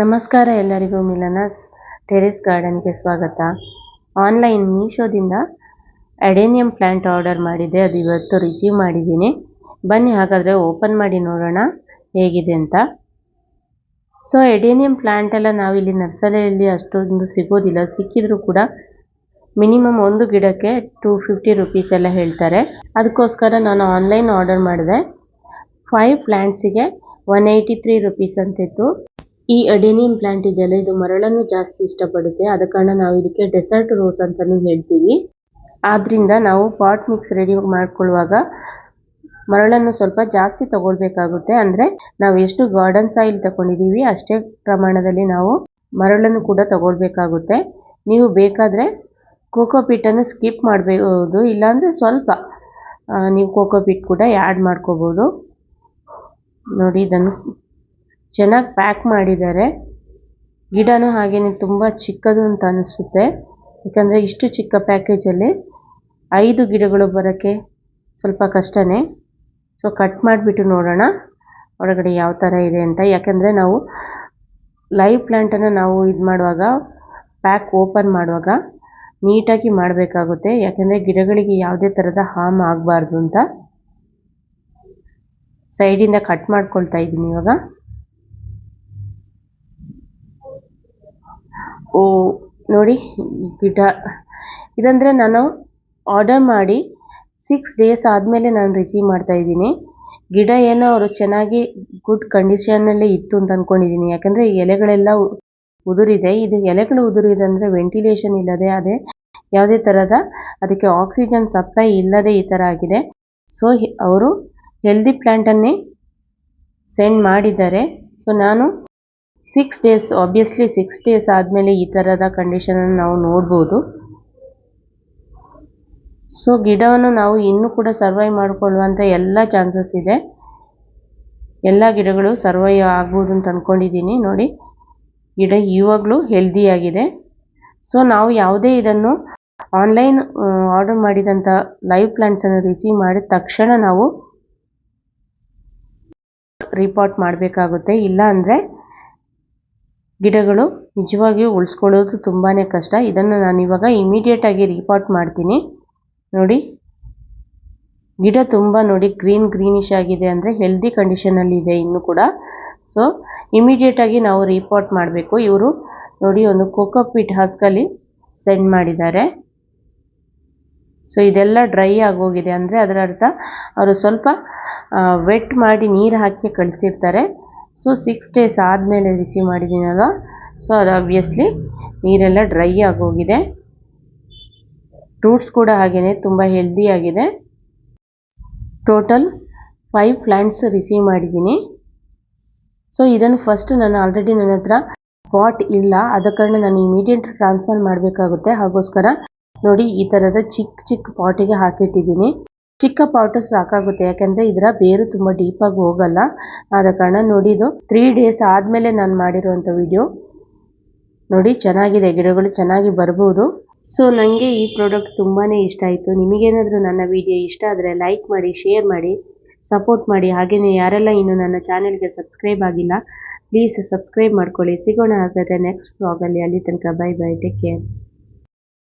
ನಮಸ್ಕಾರ ಎಲ್ಲರಿಗೂ ಮಿಲನಸ್ ಟೆರೇಸ್ ಗಾರ್ಡನ್ಗೆ ಸ್ವಾಗತ. ಆನ್ಲೈನ್ ಮೀಶೋದಿಂದ ಅಡೇನಿಯಂ ಪ್ಲ್ಯಾಂಟ್ ಆರ್ಡರ್ ಮಾಡಿದ್ದೆ, ಅದು ಇವತ್ತು ರಿಸೀವ್ ಮಾಡಿದ್ದೀನಿ. ಬನ್ನಿ ಹಾಗಾದರೆ ಓಪನ್ ಮಾಡಿ ನೋಡೋಣ ಹೇಗಿದೆ ಅಂತ. ಸೊ ಎಡೇನಿಯಂ ಪ್ಲ್ಯಾಂಟ್ ಎಲ್ಲ ನಾವಿಲ್ಲಿ ನರ್ಸರಿಯಲ್ಲಿ ಅಷ್ಟೊಂದು ಸಿಗೋದಿಲ್ಲ. ಸಿಕ್ಕಿದರೂ ಕೂಡ ಮಿನಿಮಮ್ ಒಂದು ಗಿಡಕ್ಕೆ ಟೂ ಫಿಫ್ಟಿ ರುಪೀಸ್ ಎಲ್ಲ ಹೇಳ್ತಾರೆ. ಅದಕ್ಕೋಸ್ಕರ ನಾನು ಆನ್ಲೈನ್ ಆರ್ಡರ್ ಮಾಡಿದೆ. ಫೈವ್ ಪ್ಲ್ಯಾಂಟ್ಸಿಗೆ ಒನ್ ಏಯ್ಟಿ ತ್ರೀ ರುಪೀಸ್ ಅಂತಿತ್ತು. ಈ ಅಡೇನಿಯಂ ಪ್ಲಾಂಟ್ ಇದೆಯಲ್ಲ, ಇದು ಮರಳನ್ನು ಜಾಸ್ತಿ ಇಷ್ಟಪಡುತ್ತೆ. ಆದ ಕಾರಣ ನಾವು ಇದಕ್ಕೆ ಡೆಸರ್ಟ್ ರೋಸ್ ಅಂತಾನೂ ಹೇಳ್ತೀವಿ. ಆದ್ರಿಂದ ನಾವು ಪಾಟ್ ಮಿಕ್ಸ್ ರೆಡಿ ಮಾಡ್ಕೊಳ್ಳುವಾಗ ಮರಳನ್ನು ಸ್ವಲ್ಪ ಜಾಸ್ತಿ ತಗೊಳ್ಬೇಕಾಗುತ್ತೆ. ಅಂದರೆ ನಾವು ಎಷ್ಟು ಗಾರ್ಡನ್ ಸಾಯಿಲ್ ತಗೊಂಡಿದ್ದೀವಿ ಅಷ್ಟೇ ಪ್ರಮಾಣದಲ್ಲಿ ನಾವು ಮರಳನ್ನು ಕೂಡ ತಗೊಳ್ಬೇಕಾಗುತ್ತೆ. ನೀವು ಬೇಕಾದರೆ ಕೋಕೋಪೀಟನ್ನು ಸ್ಕಿಪ್ ಮಾಡಬಹುದು ಇಲ್ಲಾಂದರೆ ಸ್ವಲ್ಪ ನೀವು ಕೋಕೋಪೀಟ್ ಕೂಡ ಆ್ಯಡ್ ಮಾಡ್ಕೋಬೋದು. ನೋಡಿ, ಇದನ್ನು ಚೆನ್ನಾಗಿ ಪ್ಯಾಕ್ ಮಾಡಿದ್ದಾರೆ. ಗಿಡನೂ ಹಾಗೇನೇ ತುಂಬ ಚಿಕ್ಕದು ಅಂತ ಅನಿಸುತ್ತೆ. ಯಾಕಂದರೆ ಇಷ್ಟು ಚಿಕ್ಕ ಪ್ಯಾಕೇಜಲ್ಲಿ ಐದು ಗಿಡಗಳು ಬರೋಕ್ಕೆ ಸ್ವಲ್ಪ ಕಷ್ಟನೇ. ಸೊ ಕಟ್ ಮಾಡಿಬಿಟ್ಟು ನೋಡೋಣ ಹೊರಗಡೆ ಯಾವ ಥರ ಇದೆ ಅಂತ. ಯಾಕಂದರೆ ನಾವು ಲೈವ್ ಪ್ಲ್ಯಾಂಟನ್ನು ನಾವು ಇದು ಮಾಡುವಾಗ ಪ್ಯಾಕ್ ಓಪನ್ ಮಾಡುವಾಗ ನೀಟಾಗಿ ಮಾಡಬೇಕಾಗುತ್ತೆ. ಯಾಕಂದರೆ ಗಿಡಗಳಿಗೆ ಯಾವುದೇ ಥರದ ಹಾರ್ಮ್ ಆಗಬಾರ್ದು ಅಂತ. ಸೈಡಿಂದ ಕಟ್ ಮಾಡ್ಕೊಳ್ತಾ ಇದ್ದೀನಿ ಇವಾಗ. ನೋಡಿ ಗಿಡ ಇದಂದರೆ ನಾನು ಆರ್ಡರ್ ಮಾಡಿ ಸಿಕ್ಸ್ ಡೇಸ್ ಆದಮೇಲೆ ನಾನು ರಿಸೀವ್ ಮಾಡ್ತಾ ಇದ್ದೀನಿ. ಗಿಡ ಏನೋ ಅವರು ಚೆನ್ನಾಗಿ ಗುಡ್ ಕಂಡೀಷನಲ್ಲೇ ಇತ್ತು ಅಂತ ಅಂದ್ಕೊಂಡಿದ್ದೀನಿ ಯಾಕಂದರೆ ಎಲೆಗಳೆಲ್ಲ ಉದುರಿದೆ. ಇದು ಎಲೆಗಳು ಉದುರಿದೆ ಅಂದರೆ ವೆಂಟಿಲೇಷನ್ ಇಲ್ಲದೆ, ಅದೇ ಯಾವುದೇ ಥರದ ಅದಕ್ಕೆ ಆಕ್ಸಿಜನ್ ಸಪ್ಲೈ ಇಲ್ಲದೆ ಈ ಥರ ಆಗಿದೆ. ಸೊ ಅವರು ಹೆಲ್ದಿ ಪ್ಲ್ಯಾಂಟನ್ನೇ ಸೆಂಡ್ ಮಾಡಿದ್ದಾರೆ. ಸೊ ನಾನು six days obviously six days ಆದಮೇಲೆ ಈ ಥರದ ಕಂಡೀಷನನ್ನು ನಾವು ನೋಡ್ಬೋದು. ಸೊ ಗಿಡವನ್ನು ನಾವು ಇನ್ನೂ ಕೂಡ ಸರ್ವೈವ್ ಮಾಡಿಕೊಳ್ಳುವಂಥ ಎಲ್ಲ ಚಾನ್ಸಸ್ ಇದೆ. ಎಲ್ಲ ಗಿಡಗಳು ಸರ್ವೈವ್ ಆಗ್ಬೋದು ಅಂತ ಅಂದ್ಕೊಂಡಿದ್ದೀನಿ ನೋಡಿ, ಗಿಡ ಇವಾಗಲೂ ಹೆಲ್ದಿಯಾಗಿದೆ ಸೊ ನಾವು ಯಾವುದೇ ಇದನ್ನು ಆನ್ಲೈನ್ ಆರ್ಡರ್ ಮಾಡಿದಂಥ ಲೈವ್ ಪ್ಲಾಂಟ್ಸನ್ನು ರಿಸೀವ್ ಮಾಡಿದ ತಕ್ಷಣ ನಾವು ರಿಪೋರ್ಟ್ ಮಾಡಬೇಕಾಗುತ್ತೆ. ಇಲ್ಲ ಅಂದರೆ ಗಿಡಗಳು ನಿಜವಾಗಿಯೂ ಉಳಿಸ್ಕೊಳ್ಳೋದು ತುಂಬಾ ಕಷ್ಟ. ಇದನ್ನು ನಾನು ಇವಾಗ ಇಮಿಡಿಯೇಟಾಗಿ ರಿಪೋರ್ಟ್ ಮಾಡ್ತೀನಿ. ನೋಡಿ, ಗಿಡ ತುಂಬ ನೋಡಿ ಗ್ರೀನ್ ಗ್ರೀನಿಶ್ ಆಗಿದೆ ಅಂದರೆ ಹೆಲ್ದಿ ಕಂಡೀಷನಲ್ಲಿ ಇದೆ ಇನ್ನೂ ಕೂಡ. ಸೊ ಇಮಿಡಿಯೇಟಾಗಿ ನಾವು ರಿಪೋರ್ಟ್ ಮಾಡಬೇಕು. ಇವರು ನೋಡಿ ಒಂದು ಕೋಕೋಪಿಟ್ ಹಸ್ಕಲ್ಲಿ ಸೆಂಡ್ ಮಾಡಿದ್ದಾರೆ. ಸೊ ಇದೆಲ್ಲ ಡ್ರೈ ಆಗೋಗಿದೆ ಅಂದರೆ ಅದರ ಅರ್ಥ, ಅವರು ಸ್ವಲ್ಪ ವೆಟ್ ಮಾಡಿ ನೀರು ಹಾಕಿ ಕಳಿಸಿರ್ತಾರೆ. ಸೊ ಸಿಕ್ಸ್ ಡೇಸ್ ಆದಮೇಲೆ ರಿಸೀವ್ ಮಾಡಿದ್ದೀನಲ್ಲ? ಸೊ ಅದು ಆಬ್ವಿಯಸ್ಲಿ ನೀರೆಲ್ಲ ಡ್ರೈ ಆಗೋಗಿದೆ. ಫ್ರೂಟ್ಸ್ ಕೂಡ ಹಾಗೆಯೇ ತುಂಬ ಹೆಲ್ದಿಯಾಗಿದೆ ಟೋಟಲ್ ಫೈವ್ ಪ್ಲ್ಯಾಂಟ್ಸ್ ರಿಸೀವ್ ಮಾಡಿದ್ದೀನಿ. ಸೊ ಇದನ್ನು ಫಸ್ಟ್ ನಾನು ಆಲ್ರೆಡಿ ನನ್ನ ಹತ್ರ ಪಾಟ್ ಇಲ್ಲ. ಆದ ಕಾರಣ ನಾನು ಇಮಿಡಿಯೇಟ್ ಟ್ರಾನ್ಸ್ಫರ್ ಮಾಡಬೇಕಾಗುತ್ತೆ. ಹಾಗೋಸ್ಕರ ನೋಡಿ ಈ ಥರದ ಚಿಕ್ಕ ಚಿಕ್ಕ ಪಾಟಿಗೆ ಹಾಕಿಟ್ಟಿದ್ದೀನಿ. ಚಿಕ್ಕ ಪಾಟು ಸಾಕಾಗುತ್ತೆ. ಯಾಕಂದ್ರೆ ಇದರ ಬೇರು ತುಂಬ ಡೀಪಾಗಿ ಹೋಗಲ್ಲ. ಆದ ಕಾರಣ ನೋಡಿ ಇದು ತ್ರೀ ಡೇಸ್ ಆದಮೇಲೆ ನಾನು ಮಾಡಿರುವಂತ ವಿಡಿಯೋ ನೋಡಿ ಚೆನ್ನಾಗಿದೆ, ಗಿಡಗಳು ಚೆನ್ನಾಗಿ ಬರ್ಬೋದು. ಸೊ ನನಗೆ ಈ ಪ್ರಾಡಕ್ಟ್ ತುಂಬಾ ಇಷ್ಟ ಆಯಿತು. ನಿಮಗೇನಾದರೂ ನನ್ನ ವಿಡಿಯೋ ಇಷ್ಟ ಆದರೆ ಲೈಕ್ ಮಾಡಿ ಶೇರ್ ಮಾಡಿ ಸಪೋರ್ಟ್ ಮಾಡಿ. ಹಾಗೆಯೇ ಯಾರೆಲ್ಲ ಇನ್ನು ನನ್ನ ಚಾನೆಲ್ಗೆ ಸಬ್ಸ್ಕ್ರೈಬ್ ಆಗಿಲ್ಲ ಪ್ಲೀಸ್ ಸಬ್ಸ್ಕ್ರೈಬ್ ಮಾಡ್ಕೊಳ್ಳಿ. ಸಿಗೋಣ ಹಾಗಾದರೆ ನೆಕ್ಸ್ಟ್ ಬ್ಲಾಗಲ್ಲಿ ಅಲ್ಲಿ. ತನಕ ಬೈ ಬೈ ಟೇಕ್ ಕೇರ್